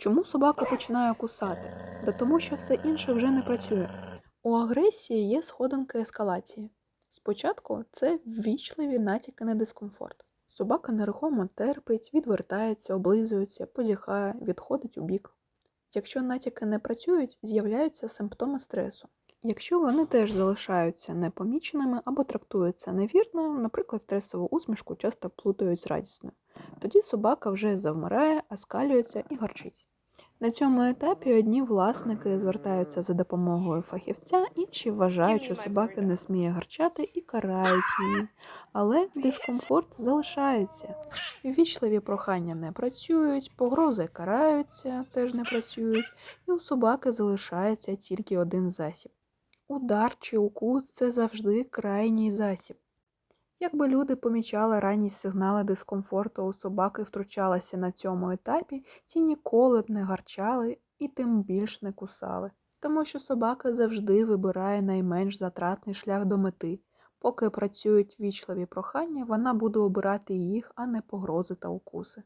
Чому собака починає кусати? Да тому, що все інше вже не працює. У агресії є сходинки ескалації. Спочатку це ввічливі натяки на дискомфорт. Собака нерухомо терпить, відвертається, облизується, позіхає, відходить у бік. Якщо натяки не працюють, з'являються симптоми стресу. Якщо вони теж залишаються непоміченими або трактуються невірно, наприклад, стресову усмішку часто плутають з радісною, тоді собака вже завмирає, оскалюється і гарчить. На цьому етапі одні власники звертаються за допомогою фахівця, інші вважають, що собака не сміє гарчати і карають її. Але дискомфорт залишається. Ввічливі прохання не працюють, погрози караються, теж не працюють, і у собаки залишається тільки один засіб. Удар чи укус це завжди крайній засіб. Якби люди помічали ранні сигнали дискомфорту у собаки втручалися на цьому етапі, ті ніколи б не гарчали і тим більш не кусали. Тому що собака завжди вибирає найменш затратний шлях до мети. Поки працюють вічливі прохання, вона буде обирати їх, а не погрози та укуси.